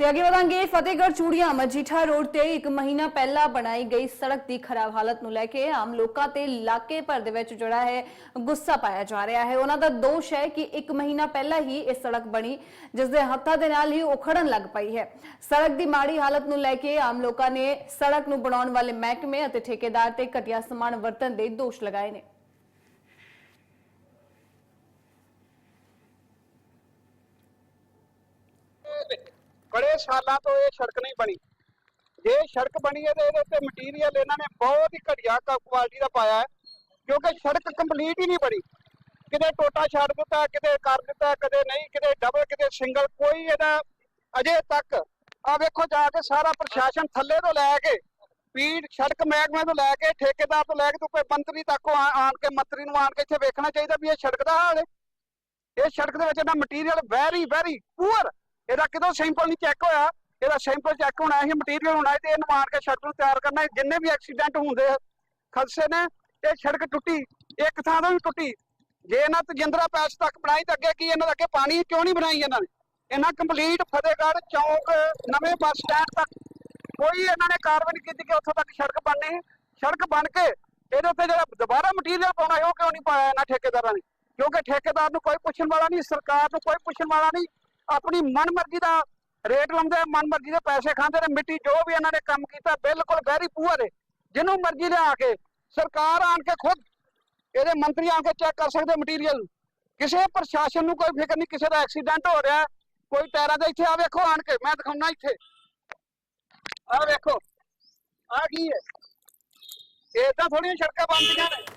ਤੇ ਅੱਗੇ ਵਧਾਂਗੇ ਫਤਿਹਗੜ੍ਹ ਚੂੜੀਆਂ ਮਜੀਠਾ ਰੋਡ ਤੇ ਇੱਕ ਮਹੀਨਾ ਪਹਿਲਾਂ ਬਣਾਈ ਗਈ ਸੜਕ ਦੀ ਖਰਾਬ ਹਾਲਤ ਨੂੰ ਲੈ ਕੇ ਆਮ ਲੋਕਾਂ ਤੇ ਇਲਾਕੇ ਭਰ ਦੇ ਵਿੱਚ ਜਿਹੜਾ ਹੈ ਗੁੱਸਾ ਪਾਇਆ ਜਾ ਰਿਹਾ ਹੈ। ਉਹਨਾਂ ਦਾ ਦੋਸ਼ ਹੈ ਕਿ ਇੱਕ ਮਹੀਨਾ ਪਹਿਲਾਂ ਹੀ ਇਹ ਸੜਕ ਬਣੀ, ਜਿਸ ਦੇ ਹੱਥਾਂ ਦੇ ਨਾਲ ਹੀ ਉਖੜਨ ਲੱਗ ਪਈ ਹੈ। ਸੜਕ ਦੀ ਮਾੜੀ ਹਾਲਤ ਨੂੰ ਲੈ ਕੇ ਆਮ ਲੋਕਾਂ ਨੇ ਸੜਕ ਨੂੰ ਬਣਾਉਣ ਵਾਲੇ ਮਹਿਕਮੇ ਅਤੇ ਠੇਕੇਦਾਰ ਤੇ ਘਟੀਆ ਸਮਾਨ ਵਰਤਣ ਦੇ ਦੋਸ਼ ਲਗਾਏ ਨੇ। ਬੜੇ ਸਾਲਾਂ ਤੋਂ ਇਹ ਸੜਕ ਨਹੀਂ ਬਣੀ। ਜੇ ਸੜਕ ਬਣੀ ਹੈ ਤੇ ਇਹਦੇ ਉੱਤੇ ਮਟੀਰੀਅਲ ਇਹਨਾਂ ਨੇ ਬਹੁਤ ਹੀ ਘਟੀਆ ਕੁਆਲਿਟੀ ਦਾ ਪਾਇਆ ਹੈ, ਕਿਉਂਕਿ ਸੜਕ ਕੰਪਲੀਟ ਹੀ ਨਹੀਂ ਬਣੀ। ਕਿਤੇ ਟੋਟਾ ਛੱਡ ਦਿੱਤਾ, ਕਿਤੇ ਕਰ ਦਿੱਤਾ ਕਦੇ ਨਹੀਂ, ਕਿਤੇ ਡਬਲ ਕਿਤੇ ਸਿੰਗਲ ਕੋਈ ਇਹਦਾ ਅਜੇ ਤੱਕ ਆ ਵੇਖੋ ਜਾ ਕੇ ਸਾਰਾ ਪ੍ਰਸ਼ਾਸਨ ਥੱਲੇ ਤੋਂ ਲੈ ਕੇ, ਪੀੜ ਸੜਕ ਮਹਿਕਮੇ ਤੋਂ ਲੈ ਕੇ, ਠੇਕੇਦਾਰ ਤੋਂ ਲੈ ਕੇ ਕੋਈ ਮੰਤਰੀ ਤੱਕ ਆਣ ਕੇ, ਮੰਤਰੀ ਨੂੰ ਆਣ ਕੇ ਇੱਥੇ ਵੇਖਣਾ ਚਾਹੀਦਾ ਵੀ ਇਹ ਸੜਕ ਦਾ ਹਾਲ ਹੈ। ਇਹ ਸੜਕ ਦੇ ਵਿੱਚ ਇਹਦਾ ਮਟੀਰੀਅਲ ਵੈਰੀ ਵੈਰੀ ਪੂਅਰ ਇਹਦਾ ਕਿਦੋਂ ਸੈਂਪਲ ਨਹੀਂ ਚੈੱਕ ਹੋਇਆ? ਇਹਦਾ ਸੈਂਪਲ ਚੈੱਕ ਹੋਣਾ ਹੈ ਮਟੀਰੀਅਲ ਹੋਣਾ ਹੈ ਤੇ ਇਹਨੂੰ ਮਾਰ ਕੇ ਸੜਕ ਨੂੰ ਤਿਆਰ ਕਰਨਾ। ਹੈ ਜਿੰਨੇ ਵੀ ਐਕਸੀਡੈਂਟ ਹੁੰਦੇ ਆ, ਖਦਸੇ ਨੇ ਇਹ ਸੜਕ ਟੁੱਟੀ, ਇੱਕ ਥਾਂ ਤੋਂ ਵੀ ਟੁੱਟੀ। ਜੇ ਇਹਨਾਂ ਤਜਿੰਦਰਾ ਪੈਸ ਤੱਕ ਬਣਾਈ ਤਾਂ ਅੱਗੇ ਕੀ ਇਹਨਾਂ ਦਾ ਅੱਗੇ ਪਾਣੀ ਕਿਉਂ ਨਹੀਂ ਬਣਾਈ ਇਹਨਾਂ ਨੇ? ਇਹਨਾਂ ਕੰਪਲੀਟ ਫਤਿਹਗੜ੍ਹ ਚੌਂਕ, ਨਵੇਂ ਬੱਸ ਸਟੈਂਡ ਤੱਕ। ਕੋਈ ਇਹਨਾਂ ਨੇ ਕਾਰਵਾਈ ਨਹੀਂ ਕੀਤੀ ਕਿ ਉੱਥੋਂ ਤੱਕ ਸੜਕ ਬਣਨੀ। ਸੜਕ ਬਣ ਕੇ ਇਹਦੇ ਉੱਤੇ ਜਿਹੜਾ ਦੁਬਾਰਾ ਮਟੀਰੀਅਲ ਪਾਉਣਾ ਹੈ ਉਹ ਕਿਉਂ ਨਹੀਂ ਪਾਇਆ ਇਹਨਾਂ ਠੇਕੇਦਾਰਾਂ ਨੇ? ਕਿਉਂਕਿ ਠੇਕੇਦਾਰ ਨੂੰ ਕੋਈ ਪੁੱਛਣ ਵਾਲਾ ਨਹੀਂ, ਸਰਕਾਰ ਨੂੰ ਕੋਈ ਪੁੱਛਣ ਵਾਲਾ ਨਹੀਂ। ਆਪਣੀ ਮਨਮਰਜ਼ੀ ਦਾ ਰੇਟ ਲਾਉਂਦੇ ਆ, ਮਨਮਰਜ਼ੀ ਦੇ ਪੈਸੇ ਖਾਂਦੇ ਨੇ ਮਿੱਟੀ ਜੋ ਵੀ ਇਹਨਾਂ ਨੇ ਕੰਮ ਕੀਤਾ ਬਿਲਕੁਲ ਵੈਰੀ ਪੂਅਰ ਹੈ ਜਿਹਨੂੰ ਮਰਜ਼ੀ ਲਿਆ ਕੇ ਸਰਕਾਰ ਆਣ ਕੇ ਖੁਦ ਇਹਦੇ ਮੰਤਰੀ ਆਣ ਕੇ ਚੈੱਕ ਕਰ ਸਕਦੇ ਮਟੀਰੀਅਲ ਕਿਸੇ ਪ੍ਰਸ਼ਾਸਨ ਨੂੰ ਕੋਈ ਫਿਕਰ ਨਹੀਂ ਕਿਸੇ ਦਾ ਐਕਸੀਡੈਂਟ ਹੋ ਰਿਹਾ ਕੋਈ ਟਾਇਰਾਂ ਦਾ ਇੱਥੇ ਆ ਵੇਖੋ ਆਣ ਕੇ ਮੈਂ ਦਿਖਾਉਣਾ ਇੱਥੇ। ਆ ਵੇਖੋ ਆ ਕੀ ਹੈ? ਇਹ ਤਾਂ ਥੋੜੀਆਂ ਸੜਕਾਂ ਬਣਦੀਆਂ ਨੇ।